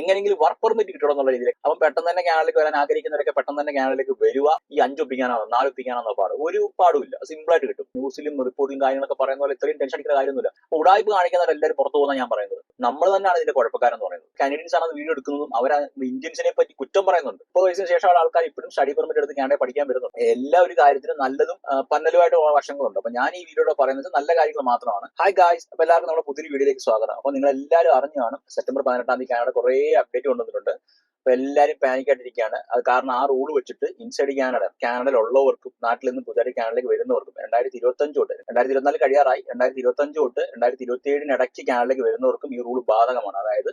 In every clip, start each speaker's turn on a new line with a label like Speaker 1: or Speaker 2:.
Speaker 1: എങ്ങനെയെങ്കിലും work permit കിട്ടണം എന്നുള്ള രീതിയിൽ. അപ്പം പെട്ടെന്ന് തന്നെ കാനഡയിലേക്ക് വരാൻ ആഗ്രഹിക്കുന്നവരൊക്കെ പെട്ടെന്ന് തന്നെ കാനഡയിലേക്ക് വരിക. ഈ അഞ്ച് ഒപ്പിക്കാനാണോ നാല് ഒപ്പിക്കാനാണോ പാട്. ഒരു പാടുമില്ല സിമ്പിൾ ആയിട്ട് കിട്ടും. ന്യൂസിലും റിപ്പോർട്ടും കാര്യങ്ങളൊക്കെ പറയുന്ന പോലെ ഇത്രയും ടെൻഷൻ അടിക്കുന്ന കാര്യമൊന്നുമില്ല. ഉടായ്പ് കാണിക്കുന്നവരെല്ലാവരും പുറത്തു പോകുന്ന ഞാൻ പറയുന്നത്. നമ്മൾ തന്നെയാണ് ഇതിന്റെ കുഴപ്പക്കാരെന്ന് പറയുന്നത്. കാനഡിയൻസ് ആണ് വീഡിയോ എടുക്കുന്നതും അവർ ഇന്ത്യൻസിനെ പറ്റി കുറ്റം പറയുന്നുണ്ട്. ഇപ്പോൾ വയസ്സിന് ശേഷമുള്ള ആൾക്കാർ ഇപ്പോഴും സ്റ്റഡി പെർമിറ്റ് എടുത്ത് കാനഡ പഠിക്കാൻ വരുന്നുണ്ട്. എല്ലാ ഒരു കാര്യത്തിനും നല്ലതും പന്നലുമായിട്ട് വശങ്ങളുണ്ട്. അപ്പൊ ഞാൻ ഈ വീഡിയോയുടെ പറയുന്നത് നല്ല കാര്യങ്ങൾ മാത്രമാണ്. ഹായ് ഗായ്സ് അപ്പൊ എല്ലാവർക്കും നമ്മുടെ പുതിയ വീഡിയോയിലേക്ക് സ്വാഗതം. അപ്പൊ നിങ്ങൾ എല്ലാവരും അറിഞ്ഞു കാണും. സെപ്റ്റംബർ പതിനെട്ടാം തീയതി കാനഡ കുറേ അപ്ഡേറ്റ് കൊണ്ടുവന്നിട്ടുണ്ട്. അപ്പൊ എല്ലാവരും പാനിക് ആയിട്ടിരിക്കുകയാണ്. അത് കാരണം ആ റൂൾ വെച്ചിട്ട് ഇൻസൈഡ് കാനഡ കാനഡയിൽ ഉള്ളവർക്കും നാട്ടിൽ നിന്ന് പുതിയതായി കാനഡയിലേക്ക് വരുന്നവർക്കും രണ്ടായിരത്തി ഇരുപത്തി അഞ്ച് തൊട്ട് രണ്ടായിരത്തി ഇരുപത്തിനാല് കഴിയാറായി. രണ്ടായിരത്തി ഇരുപത്തി അഞ്ച് തൊട്ട് രണ്ടായിരത്തി ഇരുപത്തി ഏഴിന് ഇടയ്ക്ക് കാനഡയിലേക്ക് വരുന്നവർക്കും ഈ റൂൾ ബാധകമാണ്. അതായത്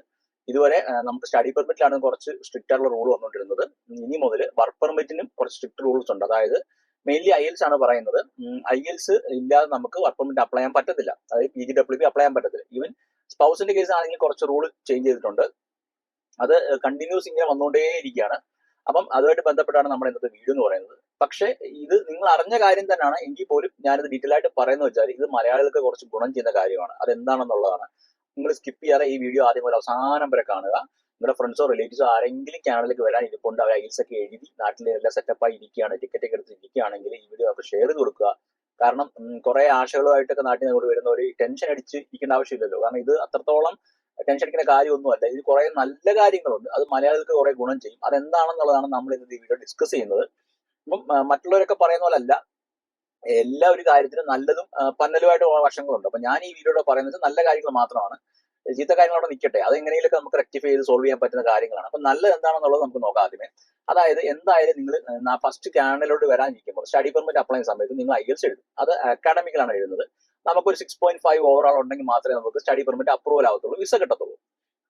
Speaker 1: ഇതുവരെ നമുക്ക് സ്റ്റഡി പെർമിറ്റിലാണ് കുറച്ച് സ്ട്രിക്റ്റ് ആയിട്ടുള്ള റൂൾ വന്നുകൊണ്ടിരുന്നത്. ഇനി മുതൽ വർക്ക് പെർമിറ്റിനും കുറച്ച് സ്ട്രിക്റ്റ് റൂൾസ് ഉണ്ട്. അതായത് മെയിൻലി ഐ എൽസ് ആണ് പറയുന്നത്. ഐ എൽസ് ഇല്ലാതെ നമുക്ക് വർക്ക് പെർമിറ്റ് അപ്ലൈ ചെയ്യാൻ പറ്റത്തില്ല. അതായത് P G W B apply ചെയ്യാൻ പറ്റത്തില്ല. ഈവൻ സ്പൗസിന്റെ കേസ് ആണെങ്കിൽ കുറച്ച് റൂൾ ചേഞ്ച് ചെയ്തിട്ടുണ്ട്. അത് കണ്ടിന്യൂസ് ഇങ്ങനെ വന്നുകൊണ്ടേയിരിക്കുകയാണ് അപ്പം അതുമായിട്ട് ബന്ധപ്പെട്ടാണ് നമ്മുടെ ഇന്നത്തെ വീഡിയോ എന്ന് പറയുന്നത്. പക്ഷേ ഇത് നിങ്ങൾ അറിഞ്ഞ കാര്യം തന്നെയാണ്. എങ്കിൽ പോലും ഞാനിത് ഡീറ്റെയിൽ ആയിട്ട് പറയുന്നത് വെച്ചാൽ ഇത് മലയാളികൾക്ക് കുറച്ച് ഗുണം ചെയ്യുന്ന കാര്യമാണ്. അത് എന്താണെന്നുള്ളതാണ് നിങ്ങൾ സ്കിപ്പ് ചെയ്യാതെ ഈ വീഡിയോ ആദ്യം മുതൽ അവസാനം വരെ കാണുക. നിങ്ങളുടെ ഫ്രണ്ട്സോ റിലേറ്റീവ്സോ ആരെങ്കിലും ചാനലിലേക്ക് വരാൻ ഇരിപ്പുണ്ട്. അവർ ഐൽസ് ഒക്കെ എഴുതി നാട്ടിൽ എല്ലാം സെറ്റപ്പായി ഇരിക്കുകയാണ്. ടിക്കറ്റ് ഒക്കെ എടുത്ത് ഇരിക്കുകയാണെങ്കിൽ ഈ വീഡിയോ അവർക്ക് ഷെയർ ചെയ്ത് കൊടുക്കുക. കാരണം കുറെ ആശകളുമായിട്ടൊക്കെ നാട്ടിൽ നിന്നോട് വരുന്ന ഒരു ടെൻഷൻ അടിച്ച് ഇരിക്കേണ്ട ആവശ്യമില്ലല്ലോ. കാരണം ഇത് അത്രത്തോളം ടെൻഷൻ അടിക്കുന്ന കാര്യമൊന്നുമല്ല. ഇതിൽ കുറെ നല്ല കാര്യങ്ങളുണ്ട്. അത് മലയാളികൾക്ക് കുറെ ഗുണം ചെയ്യും. അതെന്താണെന്നുള്ളതാണ് നമ്മൾ ഇന്ന് ഈ വീഡിയോ ഡിസ്കസ് ചെയ്യുന്നത്. അപ്പം മറ്റുള്ളവരൊക്കെ പറയുന്ന പോലെ അല്ല. എല്ലാ ഒരു കാര്യത്തിനും നല്ലതും പന്നലുമായിട്ട് വശങ്ങളുണ്ട്. അപ്പൊ ഞാൻ ഈ വീഡിയോയുടെ പറയുന്നത് നല്ല കാര്യങ്ങൾ മാത്രമാണ്. ചീത്ത കാര്യങ്ങൾ അവിടെ നിൽക്കട്ടെ അത് എങ്ങനെയൊക്കെ നമുക്ക് റെക്ടിഫൈ ചെയ്ത് സോൾവ് ചെയ്യാൻ പറ്റുന്ന കാര്യങ്ങളാണ്. അപ്പൊ നല്ലത് എന്താണെന്നുള്ളത് നമുക്ക് നോക്കാം ആദ്യമേ. അതായത് എന്തായാലും നിങ്ങൾ ഫസ്റ്റ് കാനഡയിലോട്ട് വരാനിരിക്കുമ്പോൾ സ്റ്റഡി പെർമിറ്റ് അപ്ലൈ ചെയ്യുന്ന സമയത്ത് നിങ്ങൾ ഐ എൽസ് എഴുതും. അത് അക്കാഡമിക്കലാണ് എഴുതുന്നത്. നമുക്കൊരു സിക്സ് പോയിന്റ് ഫൈവ് ഓവറോൾ ഉണ്ടെങ്കിൽ മാത്രമേ നമുക്ക് സ്റ്റഡി പെർമിറ്റ് അപ്രൂവൽ ആവത്തുള്ളൂ വിസ കിട്ടത്തുള്ളൂ.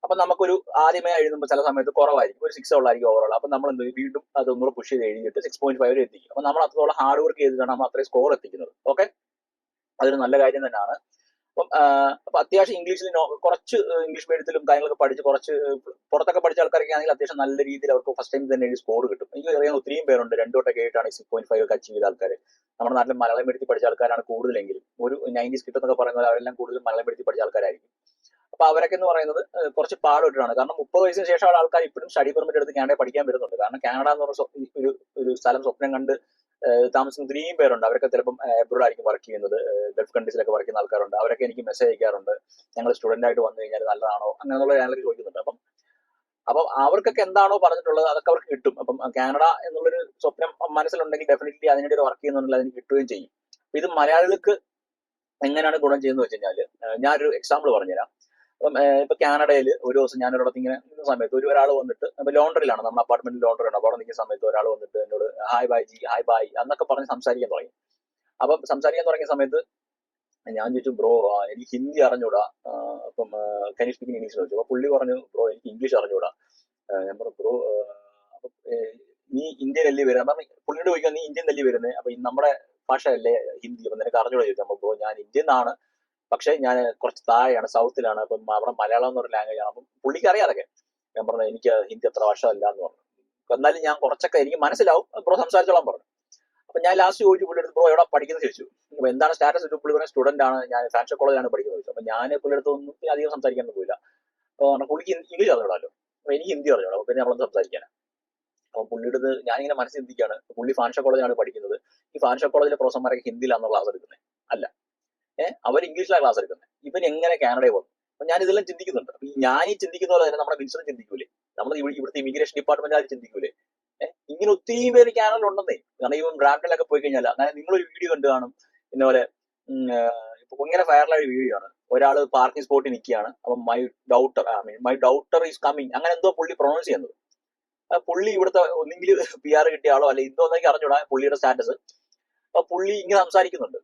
Speaker 1: അപ്പൊ നമുക്കൊരു ആദ്യമേ എഴുതുമ്പോൾ ചില സമയത്ത് കുറവായിരിക്കും ഒരു സിക്സ് ഉള്ളായിരിക്കും ഓവറോൾ അപ്പൊ നമ്മൾ എന്ത്? വീണ്ടും അത് ഒന്നുകൂടെ പുഷ് ചെയ്ത് എഴുതിയിട്ട് സിക്സ് പോയിന്റ് ഫൈവ് എത്തിക്കും. അപ്പൊ നമ്മൾ അത്രത്തോളം ഹാർഡ് വർക്ക് ചെയ്തിട്ടാണ് നമ്മൾ അത്രയും സ്കോർ എത്തിക്കുന്നത്. ഓക്കെ അതൊരു നല്ല കാര്യം തന്നെയാണ്. അപ്പം അപ്പൊ അത്യാവശ്യം ഇംഗ്ലീഷിൽ കുറച്ച് ഇംഗ്ലീഷ് മീഡിയത്തിലും കാര്യങ്ങളൊക്കെ പഠിച്ച് കുറച്ച് പുറത്തൊക്കെ പഠിച്ച ആൾക്കാരൊക്കെ ആണെങ്കിൽ അത്യാവശ്യം നല്ല രീതിയിൽ അവർക്ക് ഫസ്റ്റ് ടൈം തന്നെ ഒരു സ്കോർ കിട്ടും. എനിക്ക് അറിയാൻ ഒത്തിരിയും പേരുണ്ട്. രണ്ടു വട്ടൊക്കെ ആയിട്ടാണ് സിക്സ് പോയിന്റ് ഫൈവ് ഒക്കെ അച്ചീവ് ചെയ്ത ആൾക്കാർ നമ്മുടെ നാട്ടിൽ മലയാളം മീഡിയത്തിൽ പഠിച്ച ആൾക്കാരാണ് കൂടുതലെങ്കിലും. ഒരു നയന്റീസ് കിട്ടുന്നൊക്കെ പറയുന്നത് അവരെല്ലാം കൂടുതലും മലയാളം മീഡിയത്തിൽ പഠിച്ച ആൾക്കാരായിരിക്കും. അപ്പൊ അവരൊക്കെ എന്ന് പറയുന്നത് കുറച്ച് പാടോട്ടാണ് കാരണം മുപ്പത് വയസ്സിന് ശേഷമുള്ള ആൾക്കാർ ഇപ്പോഴും സ്റ്റഡി പെർമിറ്റ് എടുത്ത് കാനഡയിൽ പഠിക്കാൻ വരുന്നുണ്ട്. കാരണം കാനഡ എന്ന് പറഞ്ഞ ഒരു ഒരു സ്ഥലം സ്വപ്നം കണ്ട് താമസിക്കുന്ന ഇത്രയും പേരുണ്ട്. അവരൊക്കെ ചിലപ്പം എബ്രോഡ് ആയിരിക്കും വർക്ക് ചെയ്യുന്നത്. ഗൾഫ് കൺട്രീസിലൊക്കെ വർക്ക് ചെയ്യുന്ന ആൾക്കാരുണ്ട്. അവരൊക്കെ എനിക്ക് മെസ്സേജ് അയക്കാറുണ്ട്. ഞങ്ങൾ സ്റ്റുഡന്റ് ആയിട്ട് വന്നു കഴിഞ്ഞാൽ നല്ലതാണോ? അങ്ങനെയുള്ള ഞാനൊക്കെ ചോദിക്കുന്നുണ്ട്. അപ്പം അപ്പം അവർക്കൊക്കെ എന്താണോ പറഞ്ഞിട്ടുള്ളത് അതൊക്കെ അവർക്ക് കിട്ടും. അപ്പം കാനഡ എന്നുള്ളൊരു സ്വപ്നം മനസ്സിലുണ്ടെങ്കിൽ ഡെഫിനറ്റ്ലി അതിനുവേണ്ടി വർക്ക് ചെയ്യുന്നുണ്ടെങ്കിൽ അതിന് കിട്ടുകയും ചെയ്യും. ഇത് മലയാളികൾക്ക് എങ്ങനെയാണ് ഗുണം ചെയ്യുന്നത് വെച്ച് കഴിഞ്ഞാൽ ഞാനൊരു എക്സാമ്പിൾ പറഞ്ഞുതരാം. അപ്പം ഇപ്പൊ കാനഡയിൽ ഒരു ദിവസം ഞാൻ ഒരിടത്ത് ഇങ്ങനെ സമയത്ത് ഒരു ഒരാൾ വന്നിട്ട് ഇപ്പൊ ലോണ്ടറിലാണ് നമ്മുടെ അപ്പാർട്ട്മെന്റ് ലോണ്ടറി ഉണ്ട് അവിടെ നിൽക്കുന്ന സമയത്ത് ഒരാൾ വന്നിട്ട് എന്നോട് ഹായ് ബായ് ജി ഹായ് ബായ് എന്നൊക്കെ പറഞ്ഞ് സംസാരിക്കാൻ തുടങ്ങി. അപ്പം സംസാരിക്കാൻ തുടങ്ങിയ സമയത്ത് ഞാൻ ചോദിച്ചു ബ്രോ എനിക്ക് ഹിന്ദി അറിഞ്ഞൂടാ. അപ്പം കനി സ്പീക്കിംഗ് ഇംഗ്ലീഷ് ചോദിച്ചു. അപ്പൊ പുള്ളി പറഞ്ഞു ബ്രോ എനിക്ക് ഇംഗ്ലീഷ് അറിഞ്ഞൂടാ. ഞാൻ പറഞ്ഞു ബ്രോ നീ ഇന്ത്യൻ അല്ലേ വരുന്നത് അപ്പം പുള്ളിയോട് ചോദിക്കാൻ നീ ഇന്ത്യൻ അല്ലേ വരുന്നത് അപ്പൊ നമ്മുടെ നമ്മുടെ ഭാഷയല്ലേ ഹിന്ദി? അപ്പൊ നിനക്ക് അറിഞ്ഞൂടാ ചോദിച്ചു. അപ്പൊ ബ്രോ ഞാൻ ഇന്ത്യൻ ആണ് പക്ഷെ ഞാൻ കുറച്ച് താഴെയാണ് സൗത്തിലാണ്. അപ്പം അവിടെ മലയാളം എന്നൊരു ലാംഗ്വേജ് ആണ്. അപ്പം പുള്ളിക്ക് അറിയാം അതൊക്കെ. ഞാൻ പറഞ്ഞു എനിക്ക് ഹിന്ദി അത്ര വശമല്ല എന്ന് പറഞ്ഞു. എന്നാലും ഞാൻ കുറച്ചൊക്കെ എനിക്ക് മനസ്സിലാവും. ബ്രോ സംസാരിച്ചോളാം പറഞ്ഞു. അപ്പൊ ഞാൻ ലാസ്റ്റ് ചോദിച്ചു പുള്ളി ബ്രോ എവിടെ പഠിക്കുന്നത് ചോദിച്ചു. അപ്പൊ എന്താണ് സ്റ്റാറ്റസ് ചോദിച്ചു പുള്ളി പറഞ്ഞ സ്റ്റുഡന്റ് ആണ്. ഞാൻ ഫാൻഷ കോളേജാണ് പഠിക്കുന്നത് ചോദിച്ചു. അപ്പൊ ഞാൻ പുള്ളിയുടെ അടുത്ത് ഒന്നും അധികം സംസാരിക്കാൻ പോയില്ല. അപ്പൊ പറഞ്ഞു, പുള്ളിക്ക് ഇംഗ്ലീഷ് അറിഞ്ഞൂടാലോ അപ്പൊ എനിക്ക് ഹിന്ദി അറിഞ്ഞൂടാ. അപ്പൊ പിന്നെ നമ്മളൊന്ന് സംസാരിക്കാൻ അപ്പൊ പുള്ളിയുടെ ഞാനിങ്ങനെ മനസ്സിൽ ചിന്തിക്കുകയാണ്. പുള്ളി ഫാൻഷ കോളേജാണ് പഠിക്കുന്നത്. ഈ ഫാൻഷ കോളേജിലെ പ്രൊഫസർമാരൊക്കെ ഹിന്ദിയിലാണോ ക്ലാസ് എടുക്കുന്നത് അല്ല. അവർ ഇംഗ്ലീഷിലാണ് ക്ലാസ് എടുക്കുന്നത്. ഇവൻ എങ്ങനെ കാനഡയിൽ പോകും? അപ്പൊ ഞാൻ ഇതെല്ലാം ചിന്തിക്കുന്നുണ്ട്. അപ്പൊ ഞാൻ ഈ ചിന്തിക്കുന്ന പോലെ തന്നെ നമ്മുടെ മിനിസ്റ്റർ ചിന്തിക്കൂലേ? നമ്മൾ ഇവിടുത്തെ ഇമിഗ്രേഷൻ ഡിപ്പാർട്ട്മെന്റ് അത് ചിന്തിക്കൂലേ? ഇങ്ങനെ ഒത്തിരി പേര് കാനഡയിൽ ഉണ്ടെന്നേ. കാരണം ഇവൻ ബ്രാൻഡിലൊക്കെ പോയി കഴിഞ്ഞാൽ അങ്ങനെ നിങ്ങളൊരു വീഡിയോ കണ്ടു കാണും. ഇന്നപോലെ ഇപ്പൊ ഇങ്ങനെ വൈറലായ വീഡിയോ ആണ്. ഒരാൾ പാർക്കിംഗ് സ്പോട്ടിൽ നിൽക്കുകയാണ്. അപ്പൊ my daughter I mean my daughter is coming അങ്ങനെ എന്തോ പുള്ളി പ്രൊണൗൺസ് ചെയ്യുന്നത്. പുള്ളി ഇവിടുത്തെ ഒന്നെങ്കിൽ പി ആർ കിട്ടിയ ആളോ അല്ലെ എന്തോ എന്നൊക്കെ അറിഞ്ഞൂടാ പുള്ളിയുടെ സ്റ്റാറ്റസ് അപ്പൊ പുള്ളി ഇങ്ങനെ സംസാരിക്കുന്നുണ്ട്.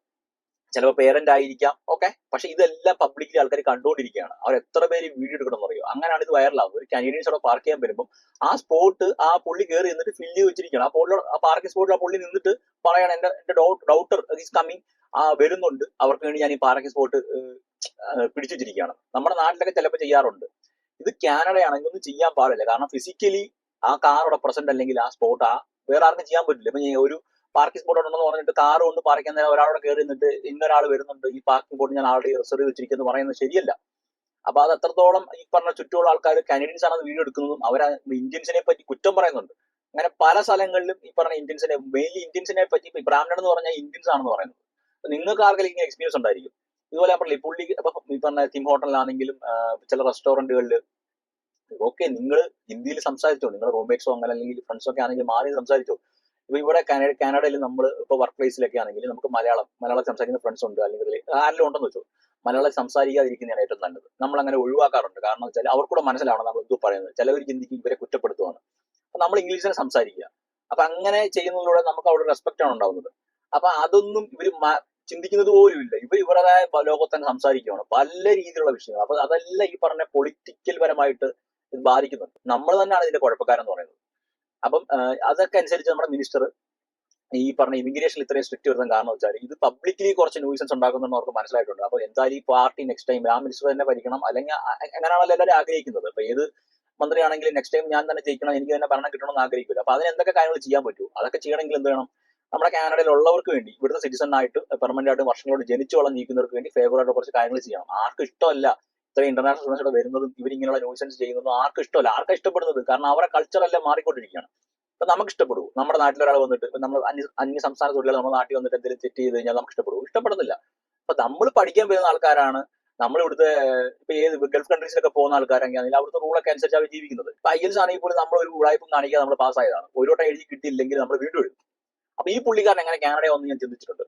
Speaker 1: ചിലപ്പോൾ പേരന്റ് ആയിരിക്കാം. ഓക്കെ പക്ഷെ ഇതെല്ലാം പബ്ലിക്കിൽ ആൾക്കാർ കണ്ടുകൊണ്ടിരിക്കുകയാണ്. അവർ എത്ര പേര് വീഡിയോ എടുക്കണം അറിയോ അങ്ങനെയാണ് ഇത് വൈറലാവും ഒരു കനേഡിയൻസ് അവിടെ പാർക്ക് ചെയ്യാൻ വരുമ്പോൾ ആ സ്പോട്ട് ആ പുള്ളി കയറി നിന്നിട്ട് ഫില്ല് ചെയ്ത് വെച്ചിരിക്കുകയാണ്. ആ പുള്ളി ആ പാർക്കിംഗ് സ്പോട്ടിൽ ആ പുള്ളി നിന്നിട്ട് പറയണം എന്റെ എന്റെ ഡൗട്ടർ ഈസ് കമ്മിങ് ആ വരുന്നുണ്ട്. അവർക്ക് വേണ്ടി ഞാൻ ഈ പാർക്കിംഗ് സ്പോട്ട് പിടിച്ചു വെച്ചിരിക്കുകയാണ്. നമ്മുടെ നാട്ടിലൊക്കെ ചിലപ്പോൾ ചെയ്യാറുണ്ട്. ഇത് കാനഡയാണെങ്കിൽ ഒന്നും ചെയ്യാൻ പാടില്ല. കാരണം ഫിസിക്കലി ആ കാർ അവിടെ പ്രസന്റ് അല്ലെങ്കിൽ ആ സ്പോട്ട് ആ വേറെ ആർക്കും ചെയ്യാൻ പറ്റില്ല. ഇപ്പൊ ഒരു പാർക്കിംഗ് സ്പോട്ട് ഉണ്ടെന്ന് പറഞ്ഞിട്ട് കാർ കൊണ്ട് പാർക്കാൻ നേരം ഒരാളോട് കയറി നിന്നിട്ട് ഇന്നൊരാൾ വരുന്നുണ്ട്. ഈ പാർക്കിംഗ് സ്പോട്ട് ഞാൻ ആൾറെഡി റിസർവ് വെച്ചിരിക്കുന്നു. പറയുന്നത് ശരിയല്ല. അപ്പൊ അത് അത്രത്തോളം ഈ പറഞ്ഞ ചുറ്റുമുള്ള ആൾക്കാർ കനേഡിയൻസ് ആണ് അത് വീഡിയോ എടുക്കുന്നതും അവർ ഇന്ത്യൻസിനെ പറ്റി കുറ്റം പറയുന്നുണ്ട്. അങ്ങനെ പല സ്ഥലങ്ങളിലും ഈ പറഞ്ഞ ഇന്ത്യൻസിനെ മെയിൻലി ഇന്ത്യൻസിനെ പറ്റി ഇപ്പൊ ബ്രാഹ്മണൻ എന്ന് പറഞ്ഞാൽ ഇന്ത്യൻസ് ആണെന്ന് പറയുന്നത്. നിങ്ങൾക്ക് ആർക്കെങ്കിലും ഇങ്ങനെ എക്സ്പീരിയൻസ് ഉണ്ടായിരിക്കും. ഇതുപോലെ പറഞ്ഞില്ലേ പുള്ളി ഈ പറഞ്ഞ തിം ഹോട്ടലിലാണെങ്കിലും ചില റെസ്റ്റോറന്റുകളിൽ ഓക്കെ നിങ്ങൾ ഹിന്ദിയിൽ സംസാരിച്ചോ നിങ്ങൾ റൂംമേറ്റ്സോ അങ്ങനെ അല്ലെങ്കിൽ ഫ്രണ്ട്സോ ഒക്കെ ആണെങ്കിൽ മാറി സംസാരിച്ചോ. ഇപ്പൊ ഇവിടെ കാനഡ കാനഡയിൽ നമ്മൾ ഇപ്പൊ വർക്ക് പ്ലേസിലൊക്കെ ആണെങ്കിൽ നമുക്ക് മലയാളം മലയാളം സംസാരിക്കുന്ന ഫ്രണ്ട്സ് ഉണ്ട്. അല്ലെങ്കിൽ ആരെങ്കിലും ഉണ്ടെന്ന് വെച്ചു. മലയാളം സംസാരിക്കാതിരിക്കുന്നതാണ് ഏറ്റവും നല്ലത്. നമ്മൾ അങ്ങനെ ഒഴിവാക്കാറുണ്ട്. കാരണം വെച്ചാൽ അവർക്കൂടെ മനസ്സിലാവണം നമ്മൾ എന്തോ പറയുന്നത്. ചിലവർ ചിന്തിക്കും ഇവരെ കുറ്റപ്പെടുത്തുവാണ്. നമ്മൾ ഇംഗ്ലീഷിനെ സംസാരിക്കുക. അപ്പൊ അങ്ങനെ ചെയ്യുന്നതിലൂടെ നമുക്ക് അവിടെ റെസ്പെക്റ്റ് ആണ് ഉണ്ടാവുന്നത്. അപ്പൊ അതൊന്നും ഇവർ ചിന്തിക്കുന്നത് പോലും ഇല്ല. ഇവർ ഇവരുടേതായ ലോകത്ത് തന്നെ സംസാരിക്കുകയാണ് പല രീതിയിലുള്ള വിഷയങ്ങൾ. അപ്പൊ അതെല്ലാം ഈ പറഞ്ഞ പൊളിറ്റിക്കൽ പരമായിട്ട് ഇത് ബാധിക്കുന്നുണ്ട് നമ്മൾ തന്നെയാണ് ഇതിന്റെ കുഴപ്പക്കാരെന്ന് പറയുന്നത്. അപ്പം അതൊക്കെ അനുസരിച്ച് നമ്മുടെ മിനിസ്റ്റർ ഈ പറഞ്ഞ ഇമിഗ്രേഷൻ ഇത്രയും സ്ട്രിക്റ്റ് വരുന്ന കാരണം വെച്ചാൽ ഇത് പബ്ലിക്കലി കുറച്ച് ന്യൂസൻസ് ഉണ്ടാക്കുന്നുണ്ടെന്ന് അവർക്ക് മനസ്സിലായിട്ടുണ്ട്. അപ്പൊ എന്തായാലും ഈ പാർട്ടി നെക്സ്റ്റ് ടൈം ആ മിനിസ്റ്റർ തന്നെ ഭരിക്കണം. അല്ലെങ്കിൽ എങ്ങനെയാണല്ലോ എല്ലാവരും ആഗ്രഹിക്കുന്നത്. അപ്പൊ ഏത് മന്ത്രിയാണെങ്കിലും നെക്സ്റ്റ് ടൈം ഞാൻ തന്നെ ജയിക്കണം എനിക്ക് തന്നെ ഭരണം കിട്ടണമെന്ന് ആഗ്രഹിക്കില്ല അപ്പൊ അതിന് എന്തൊക്കെ കാര്യങ്ങൾ ചെയ്യാൻ പറ്റൂ? അതൊക്കെ ചെയ്യണമെങ്കിൽ എന്ത് വേണം? നമ്മുടെ കാനഡയിൽ ഉള്ളവർക്ക് വേണ്ടി ഇവിടുത്തെ സിറ്റിസൺ ആയിട്ട് പെർമനന്റ് ആയിട്ട് വർഷങ്ങളോട് ജനിച്ചു വളം ജീവിക്കുന്നവർക്ക് വേണ്ടി ഫേവർ ആയിട്ട് കുറച്ച് കാര്യങ്ങൾ ചെയ്യണം. ആർക്കും ഇഷ്ടമല്ല ഇത്ര ഇന്റർനാഷണൽ സ്റ്റുഡൻസ് വരുന്നതും ഇവരിങ്ങനെയുള്ള ന്യൂസൻസ് ചെയ്യുന്നതും ആർക്കും ഇഷ്ടമല്ല. ആർക്കും ഇഷ്ടപ്പെടുന്നത്? കാരണം അവരുടെ കൾച്ചർ എല്ലാം മാറിക്കൊണ്ടിരിക്കുകയാണ്. അപ്പൊ നമുക്ക് ഇഷ്ടപ്പെടും. നമ്മുടെ നാട്ടിൽ ഒരാൾ വന്നിട്ട് നമ്മൾ അന്യ അന്യ സംസ്ഥാന തൊഴിലാളി നമ്മുടെ നാട്ടിൽ വന്നിട്ട് എന്തെങ്കിലും തെറ്റ് ചെയ്ത് കഴിഞ്ഞാൽ നമുക്ക് ഇഷ്ടപ്പെടും. ഇഷ്ടപ്പെടുന്നില്ല. അപ്പൊ നമ്മൾ പഠിക്കാൻ വരുന്ന ആൾക്കാരാണ്. നമ്മൾ ഇവിടുത്തെ ഇപ്പൊ ഏത് ഗൾഫ് കൺട്രീസിലൊക്കെ പോകുന്ന ആൾക്കാരാണെങ്കിൽ അവിടുത്തെ റൂളൊക്കെ അനുസരിച്ച് അവർ ജീവിക്കുന്നത്. ഇപ്പൊ ഐ എൽസ് ആണെങ്കിൽ പോലും നമ്മൾ ഒരു ഉടായ്പും കാണിക്കാതെ നമ്മൾ പാസ്സായതാണ് ഒരു വട്ടം എഴുതി കിട്ടിയില്ലെങ്കിൽ നമ്മൾ വീണ്ടും എഴുതും. അപ്പൊ ഈ പുള്ളിക്കാരൻ എങ്ങനെ കാനഡ വന്ന് ഞാൻ ചിന്തിച്ചിട്ടുണ്ട്.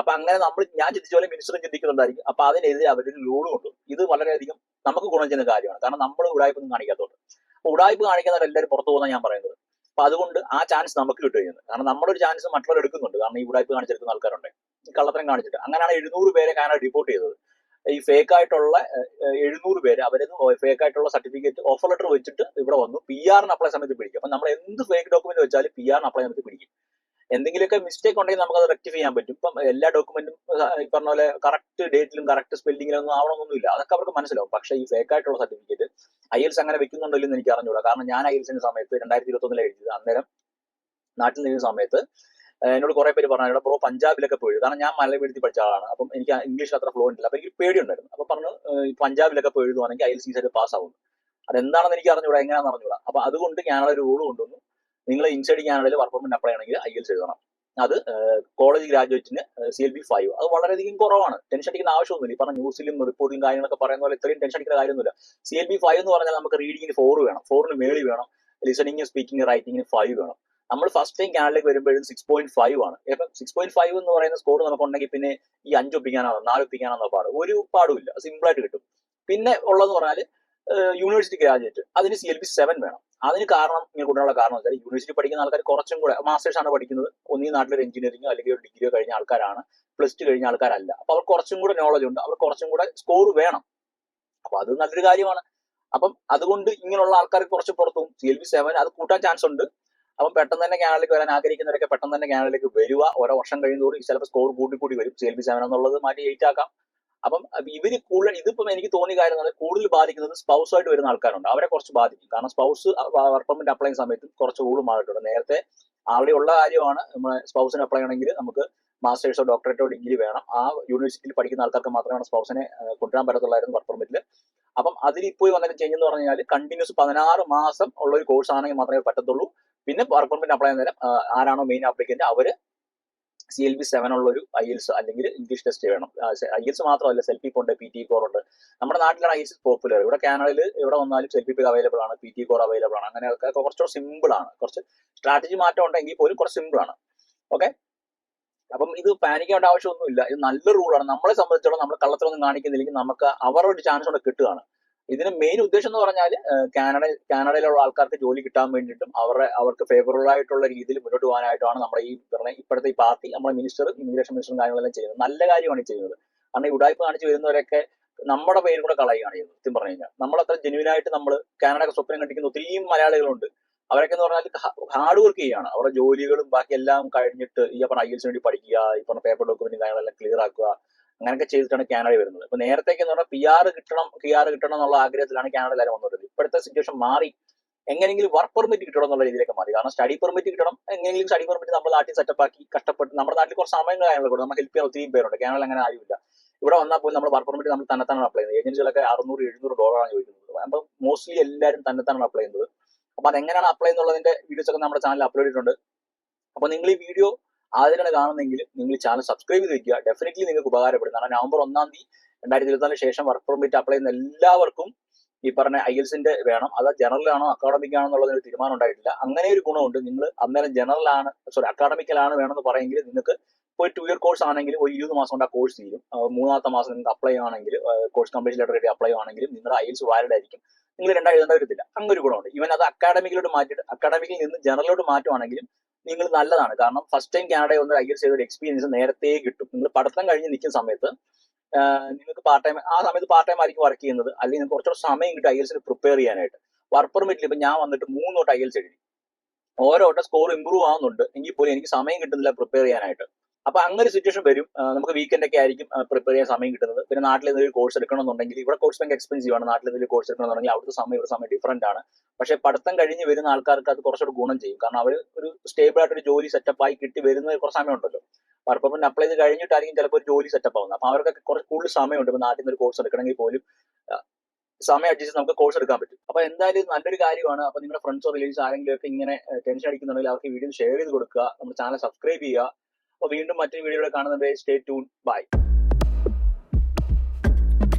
Speaker 1: അപ്പൊ അങ്ങനെ നമ്മൾ ഞാൻ ചിന്തിച്ച പോലെ മിനിസ്റ്ററും ചിന്തിക്കുന്നുണ്ടായിരിക്കും. അപ്പൊ അതിനെതിരെ അവരൊരു ലോഡ് കൊണ്ടു ഇത് വളരെയധികം നമുക്ക് ഗുണം ചെയ്യുന്ന കാര്യമാണ്. കാരണം നമ്മൾ ഉടായ്പൊന്നും കാണിക്കാത്തതുകൊണ്ട് അപ്പൊ ഉടായ്പ കാണിക്കുന്നവർ എല്ലാവരും പുറത്തു പോകുന്ന ഞാൻ പറയുന്നത്. അപ്പൊ അതുകൊണ്ട് ആ ചാൻസ് നമുക്ക് കിട്ടുകയാണ് കാരണം നമ്മളൊരു ചാൻസ് മറ്റുള്ളവർ എടുക്കുന്നുണ്ട്. കാരണം ഈ ഉടായ്പ കാണിച്ചെടുക്കുന്ന ആൾക്കാരുണ്ട്. കള്ളത്തരം കാണിച്ചിട്ട്. അങ്ങനെയാണ് എഴുന്നൂറ് പേരെ കാനഡ റിപ്പോർട്ട് ചെയ്തത്. ഈ ഫേക്ക് ആയിട്ടുള്ള എഴുന്നൂറ് പേര് അവരത് ഫേക്ക് ആയിട്ടുള്ള സർട്ടിഫിക്കറ്റ് ഓഫർ ലെറ്റർ വെച്ചിട്ട് ഇവിടെ വന്നു. പി ആറിന് അപ്ലൈ സമയത്ത് പിടിക്കും. അപ്പൊ നമ്മൾ എന്ത് ഫേക്ക് ഡോക്യുമെന്റ് വെച്ചാലും പി ആറിന് അപ്ലൈ സമയത്ത് പിടിക്കും. എന്തെങ്കിലുമൊക്കെ മിസ്റ്റേക്ക് ഉണ്ടെങ്കിൽ നമുക്ക് അത് റെക്ടിഫൈ ചെയ്യാൻ പറ്റും. ഇപ്പം എല്ലാ ഡോക്യുമെന്റും ഈ പറഞ്ഞ പോലെ കറക്റ്റ് ഡേറ്റിലും കറക്റ്റ് സ്പെല്ലിങ്ങിലും ഒന്നും ആവണമെന്നൊന്നുമില്ല അതൊക്കെ അവർക്ക് മനസ്സിലാവും. പക്ഷേ ഈ ഫേക്ക് ആയിട്ടുള്ള സർട്ടിഫിക്കറ്റ് ഐ എൽസ് അങ്ങനെ വെക്കുന്നുണ്ടോ എന്ന് എനിക്ക് അറിഞ്ഞൂടാ കാരണം ഞാൻ ഐ എൽസിന്റെ സമയത്ത് രണ്ടായിരത്തി ഇരുപത്തി ഒന്നിലെ എഴുതിയത്. അന്നേരം നാട്ടിൽ നിന്ന് സമയത്ത് എന്നോട് കുറെ പേര് പറഞ്ഞു ഇവിടെ ബ്രോ പഞ്ചാബിലൊക്കെ പോയി കാരണം ഞാൻ മലയാളം എഴുതി പഠിച്ച ആളാണ്. അപ്പം എനിക്ക് ഇംഗ്ലീഷ് അത്ര ഫ്ലുവന്റ് ഇല്ല. അപ്പൊ എനിക്ക് പേടിയുണ്ടായിരുന്നു. അപ്പൊ പറഞ്ഞു പഞ്ചാബിലൊക്കെ പോയി എഴുതുവാണെങ്കിൽ IELTS side pass ആവുന്നു അതെന്താണെന്ന് എനിക്ക് അറിഞ്ഞൂടാ എങ്ങനെയാണെന്ന് അറിഞ്ഞൂടാ. അപ്പൊ അതുകൊണ്ട് ഞാനുള്ള ഒരു റൂൾ കൊണ്ടുവന്നു. നിങ്ങൾ ഇൻസൈഡ് കാനഡയിൽ വർക്ക് പെർമിറ്റ് അപ്ലൈ ചെയ്യണമെങ്കിൽ ഐ എൽസ് എഴുതണം. അത് കോളേജ് ഗ്രാജുവേറ്റിന് സി എൽ ബി ഫൈവ് അത് വളരെയധികം കുറവാണ്. ടെൻഷൻ അടിക്കുന്ന ആവശ്യമൊന്നുമില്ല. ഈ പറഞ്ഞ ന്യൂസിലും റിപ്പോർട്ടും കാര്യങ്ങളൊക്കെ പറയുന്ന പോലെ ഇത്രയും ടെൻഷൻ അടിക്കുന്ന കാര്യമൊന്നുമില്ല. സി എൽ ബി ഫൈവ് എന്ന് പറഞ്ഞാൽ നമുക്ക് റീഡിങ്ങിന് ഫോർ വേണം. ഫോറിന് മേളി വേണം. ലിസണിങ് സ്പീക്കിംഗ് റൈറ്റിംഗിന് ഫൈവ് വേണം. നമ്മൾ ഫസ്റ്റ് ടൈം കാനഡയിലേക്ക് വരുമ്പോഴും സിക്സ് പോയിന്റ് ഫൈവ് ആണ്. ഇപ്പം സിക്സ് പോയിന്റ് ഫൈവ് എന്ന് പറയുന്ന സ്കോർ നമുക്കുണ്ടെങ്കിൽ പിന്നെ ഈ അഞ്ച് ഒപ്പിക്കാനാണോ നാല് പാട്. ഒരു പാടുമില്ല. സിമ്പിൾ ആയിട്ട് കിട്ടും. പിന്നെ ഉള്ളതെന്ന് പറഞ്ഞാൽ യൂണിവേഴ്സിറ്റി ഗ്രാജുവേറ്റ് അതിന് സി എൽ ബി സെവൻ വേണം. അതിന് കാരണം ഇങ്ങനെ കൊണ്ടുള്ള കാരണം വെച്ചാൽ യൂണിവേഴ്സിറ്റി പഠിക്കുന്ന ആൾക്കാർ കുറച്ചും കൂടെ മാസ്റ്റേഴ്സ് ആണ് പഠിക്കുന്നത്. ഒന്നീ നാട്ടിലൊരു എഞ്ചിനീയറിംഗോ അല്ലെങ്കിൽ ഒരു ഡിഗ്രിയോ കഴിഞ്ഞ ആൾക്കാരാണ്. പ്ലസ് ടു കഴിഞ്ഞ ആൾക്കാരല്ല. അപ്പൊ അവർ കുറച്ചും കൂടെ നോളജ് ഉണ്ട്. അവർ കുറച്ചും കൂടെ സ്കോർ വേണം. അപ്പൊ അത് നല്ലൊരു കാര്യമാണ്. അപ്പം അതുകൊണ്ട് ഇങ്ങനെയുള്ള ആൾക്കാർക്ക് കുറച്ച് പുറത്തും സി എൽ ബി സെവൻ അത് കൂട്ടാൻ ചാൻസ് ഉണ്ട്. അപ്പം പെട്ടെന്ന് തന്നെ കാനഡയിലേക്ക് വരാൻ ആഗ്രഹിക്കുന്നവരൊക്കെ പെട്ടെന്ന് തന്നെ കാനഡയിലേക്ക് വരിക. ഓരോ വർഷം കഴിയുന്നതോടും ചിലപ്പോൾ സ്കോർ കൂട്ടിക്കൂടി വരും. സി എൽ ബി സെവൻ എന്നുള്ളത് മാറ്റി എയ്റ്റ് ആക്കാം. അപ്പം ഇവർ കൂടുതൽ ഇതിപ്പം എനിക്ക് തോന്നിയ കാര്യം എന്ന് പറഞ്ഞാൽ കൂടുതൽ ബാധിക്കുന്നത് സ്പൗസായിട്ട് വരുന്ന ആൾക്കാരുണ്ട്. അവരെ കുറച്ച് ബാധിക്കും. കാരണം സ്പൗസ് വർക്ക് പെർമിറ്റ് അപ്ലൈ സമയത്ത് കുറച്ച് കൂടുതൽ മാറിയിട്ടുണ്ട് നേരത്തെ ആൾറെഡി ഉള്ള കാര്യമാണ് നമ്മുടെ സ്പൗസിന് അപ്ലൈ ആണെങ്കിൽ നമുക്ക് മാസ്റ്റേഴ്സോ ഡോക്ടറേറ്റോ ഡിഗ്രി വേണം. ആ യൂണിവേഴ്സിറ്റിയിൽ പഠിക്കുന്ന ആൾക്കാർക്ക് മാത്രമാണ് സ്പൗസിനെ കൊണ്ടുവരാൻ പറ്റത്തുള്ളായിരുന്നു വർക്ക് പെർമിറ്റിൽ അപ്പം അതിലിപ്പോൾ വന്നിട്ട് ചേഞ്ച് എന്ന് പറഞ്ഞാൽ കണ്ടിന്യൂസ് പതിനാറ് മാസം ഉള്ള ഒരു കോഴ്സ് ആണെങ്കിൽ മാത്രമേ പറ്റത്തുള്ളൂ. പിന്നെ വർക്ക് പെർമിറ്റ് അപ്ലൈ ചെയ്യുന്ന നേരം ആരാണോ മെയിൻ ആപ്ലിക്കന്റ് അവർ സി എൽ ബി സെവൻ ഉള്ള ഒരു ഐ എൽസ് അല്ലെങ്കിൽ ഇംഗ്ലീഷ് ടെസ്റ്റ് വേണം. ഐ എൽസ് മാത്രമല്ല സെൽഫി ഉണ്ട് പി ടി കോർ ഉണ്ട്. നമ്മുടെ നാട്ടിലാണ് ഐ എൽസ് പോപ്പുലർ ഇവിടെ കാനഡയിൽ ഇവിടെ വന്നാലും സെൽഫി പി അവൈലബിൾ ആണ് പി ടി കോർ അവൈലബിൾ ആണ്. അങ്ങനെയൊക്കെ കുറച്ചുകൂടെ സിമ്പിൾ ആണ്. കുറച്ച് സ്ട്രാറ്റജി മാറ്റം ഉണ്ടെങ്കിൽ പോലും കുറച്ച് സിമ്പിൾ ആണ്. ഓക്കെ അപ്പം ഇത് പാനിക്കേണ്ട ആവശ്യമൊന്നുമില്ല. ഇത് നല്ല റൂളാണ് നമ്മളെ സംബന്ധിച്ചിടത്തോളം നമ്മൾ കള്ളത്തിലൊന്നും കാണിക്കുന്നില്ലെങ്കിൽ നമുക്ക് അവരുടെ ഒരു ചാൻസ് കൂടെ കിട്ടുകയാണ്. ഇതിന് മെയിൻ ഉദ്ദേശം എന്ന് പറഞ്ഞാൽ കാനഡ കാനഡയിലുള്ള ആൾക്കാർക്ക് ജോലി കിട്ടാൻ വേണ്ടിയിട്ടും അവരുടെ അവർക്ക് ഫേവറബിൾ ആയിട്ടുള്ള രീതിയിൽ മുന്നോട്ട് പോകാനായിട്ടാണ് നമ്മുടെ ഈ ഇപ്പോഴത്തെ ഈ പാർട്ടി നമ്മുടെ മിനിസ്റ്റർ ഇമിഗ്രേഷൻ മിനിസ്റ്ററും കാര്യങ്ങളെല്ലാം ചെയ്യുന്നത്. നല്ല കാര്യമാണ് ചെയ്യുന്നത്. കാരണം ഉടായ്പ കാണിച്ച് വരുന്നവരൊക്കെ നമ്മുടെ പേരും കൂടെ കളയുകയാണ് ചെയ്യുന്നത് സത്യം പറഞ്ഞു കഴിഞ്ഞാൽ. നമ്മളത്ര ജെനുവിനായിട്ട് നമ്മൾ കാനഡ സ്വപ്നം കണ്ടിക്കുന്ന ഒത്തിരിയും മലയാളികളുണ്ട്. അവരൊക്കെ എന്ന് പറഞ്ഞാൽ ഹാർഡ് വർക്ക് ചെയ്യുകയാണ്. അവരുടെ ജോലികളും ബാക്കി എല്ലാം കഴിഞ്ഞിട്ട് ഈ പറഞ്ഞ ഐ എൽസിന് വേണ്ടി പഠിക്കുക ഈ പറഞ്ഞ പേപ്പർ ഡോക്യുമെന്റും കാര്യങ്ങളെല്ലാം ക്ലിയർ ആക്കുക അങ്ങനെയൊക്കെ ചെയ്തിട്ടാണ് കാനഡ വരുന്നത്. അപ്പൊ നേരത്തേക്ക് എന്ന് പറഞ്ഞാൽ പി ആർ കിട്ടണം പി ആർ കിട്ടണം എന്നുള്ള ആഗ്രഹത്തിലാണ് കാനഡ എല്ലാവരും വന്നത്. ഇപ്പോഴത്തെ സിറ്റുവേഷൻ മാറി. എങ്ങനെയെങ്കിലും വർക്ക് പെർമിറ്റ് കിട്ടണം എന്നുള്ള രീതിയിലേക്ക് മാറി. കാരണം സ്റ്റഡി പെർമിറ്റ് കിട്ടണം എങ്ങനെയെങ്കിലും സ്റ്റഡി പെർമിറ്റ് നമ്മുടെ നാട്ടിൽ സെറ്റപ്പ് ആക്കി കഷ്ടപ്പെട്ട് നമ്മുടെ നാട്ടിൽ കുറച്ച് സമയം കാര്യങ്ങൾ കൊടുക്കും നമുക്ക് ഹെൽപ്പ് ചെയ്യാൻ ഒത്തിരി പേരുണ്ട്. കാനഡയിൽ അങ്ങനെ ആരുമില്ല. ഇവിടെ വന്നാൽ പോലും നമ്മൾ വർക്ക് പെർമിറ്റ് നമ്മൾ തന്നെത്താനാണ് അപ്ലൈ ചെയ്യുന്നത്. ഏജൻസികളൊക്കെ അറുന്നൂറ് എഴുന്നൂറ് ഡോളറാണ് ചോദിക്കുന്നത്. അപ്പം മോസ്റ്റ്ലി എല്ലാവരും തന്നെത്താനാണ് അപ്ലൈ ചെയ്യുന്നത്. അപ്പൊ അതെങ്ങനെയാണ് അപ്ലൈ എന്നുള്ളതിന്റെ വീഡിയോസ് ഒക്കെ നമ്മുടെ ചാനലിൽ അപ്ലോഡ് ചെയ്തിട്ടുണ്ട്. അപ്പൊ നിങ്ങൾ ഈ വീഡിയോ ആദ്യമാണ് കാണുന്നെങ്കിൽ നിങ്ങൾ ചാനൽ സബ്സ്ക്രൈബ് ചെയ്ത് വെക്കുക. ഡെഫിനറ്റ്ലി നിങ്ങൾക്ക് ഉപകാരപ്പെടും. കാരണം നവംബർ ഒന്നാം തീയതി രണ്ടായിരത്തി ഇരുപത്തിനാലിന് ശേഷം വർക്ക് പെർമിറ്റ് അപ്ലൈ ചെയ്യുന്ന എല്ലാവർക്കും ഈ പറഞ്ഞ ഐ എൽസിന്റെ വേണം. അത് ജനറൽ ആണോ അക്കാഡമിക് ആണോ എന്നുള്ളതിന് തീരുമാനം ഉണ്ടായിട്ടില്ല. അങ്ങനെ ഒരു ഗുണമുണ്ട്. നിങ്ങൾ അന്നേരം ജനറൽ ആണ് സോറി അക്കാഡമിക്കലാണ് വേണമെന്ന് പറയുമെങ്കിൽ നിങ്ങൾക്ക് ഇപ്പോൾ ടു ഇയർ കോഴ്സ് ആണെങ്കിൽ ഒരു ഇരുപത് മാസം കൊണ്ട് ആ കോഴ്സ് തീരും. മൂന്നാമത്തെ മാസം നിങ്ങൾക്ക് അപ്ലൈ ആണെങ്കിൽ കോഴ്സ് കംപ്ലീറ്റ് ലെറ്റർ ആയിട്ട് അപ്ലൈ ആണെങ്കിലും നിങ്ങളുടെ ഐ എൽസ് വാലിഡ് ആയിരിക്കും. നിങ്ങൾ രണ്ടായിരത്തി എഴുതേണ്ട വരത്തില്ല അങ്ങനെ ഒരു ഗുണമുണ്ട്. ഇവൻ അത് അക്കാഡമിക്കിലോട്ട് മാറ്റിയിട്ട് അക്കാഡമിക്കിൽ നിന്ന് ജനറലോട്ട് മാറ്റുവാണെങ്കിലും നിങ്ങൾ നല്ലതാണ്. കാരണം ഫസ്റ്റ് ടൈം കാനഡയിൽ ഒന്ന് ഐ എൽ ചെയ്ത ഒരു എക്സ്പീരിയൻസ് നേരത്തെ കിട്ടും. നിങ്ങൾ പഠിത്തം കഴിഞ്ഞ് നിൽക്കുന്ന സമയത്ത് നിങ്ങൾക്ക് പാർട്ട് ടൈം ആ സമയത്ത് പാർട്ട് ടൈം ആയിരിക്കും വർക്ക് ചെയ്യുന്നത്. അല്ലെങ്കിൽ നിങ്ങൾക്ക് കുറച്ചുകൂടെ സമയം കിട്ടും ഐ എൽസിന് പ്രിപ്പയർ ചെയ്യാനായിട്ട്. വർക്ക് പെർമിറ്റിൽ ഇപ്പൊ ഞാൻ വന്നിട്ട് മൂന്ന് തൊട്ട് ഐ എൽസ് എഴുതി. ഓരോ വട്ടം സ്കോർ ഇമ്പ്രൂവ് ആവുന്നുണ്ട്. എങ്കിൽ പോലും എനിക്ക് സമയം കിട്ടുന്നില്ല പ്രിപ്പയർ ചെയ്യാനായിട്ട്. അപ്പൊ അങ്ങനെ സിറ്റുവേഷൻ വരും. നമുക്ക് വീക്കെൻഡ് ഒക്കെ ആയിരിക്കും പ്രിപ്പയർ ചെയ്യാൻ സമയം കിട്ടുന്നത്. പിന്നെ നാട്ടിൽ എന്തെങ്കിലും കോഴ്സ് എടുക്കണമെന്നുണ്ടെങ്കിൽ ഇവിടെ കോഴ്സ് ഭയങ്കര എക്സ്പെൻസീവ് ആണ്. നാട്ടിൽ എന്തെങ്കിലും കോഴ്സ് എടുക്കണമെന്നുണ്ടെങ്കിൽ അവിടുത്തെ സമയം ഇവിടെ സമയം ഡിഫറെന്റ് ആണ്. പക്ഷേ പഠിത്തം കഴിഞ്ഞ് വരുന്ന ആൾക്കാർക്ക് അത് കുറച്ചുകൂടി ഗുണം ചെയ്യും. കാരണം അവർ ഒരു സ്റ്റേബിൾ ആയിട്ട് ഒരു ജോലി സെറ്റപ്പ് ആയി കിട്ടി വരുന്ന കുറച്ച് സമയം ഉണ്ടല്ലോ വർക്ക് പെർമിറ്റ് അപ്ലൈ ചെയ്ത് കഴിഞ്ഞിട്ടായിരിക്കും ചിലപ്പോൾ ഒരു ജോലി സെറ്റപ്പ് ആവുന്നത്. അപ്പൊ അവർക്കൊക്കെ കുറച്ച് കൂടുതൽ സമയമുണ്ട്. ഇപ്പൊ നാട്ടിൽ നിന്ന് ഒരു കോഴ്സ് എടുക്കണമെങ്കിൽ പോലും സമയം അഡ്ജസ്റ്റ് നമുക്ക് കോഴ്സ് എടുക്കാൻ പറ്റും. അപ്പൊ എന്തായാലും നല്ലൊരു കാര്യമാണ്. അപ്പൊ നിങ്ങളുടെ ഫ്രണ്ട്സോ റിലേറ്റീവ്സ് ആരെങ്കിലും ഒക്കെ ഇങ്ങനെ ടെൻഷൻ അടിക്കുന്നുണ്ടെങ്കിൽ അവർക്ക് വീഡിയോ ഷെയർ ചെയ്ത് കൊടുക്കുക. നമ്മുടെ ചാനൽ സബ്സ്ക്രൈബ് ചെയ്യുക. വീണ്ടും മറ്റൊരു വീഡിയോയിൽ കാണുന്നത് സ്റ്റേ ട്യൂൺ ബൈ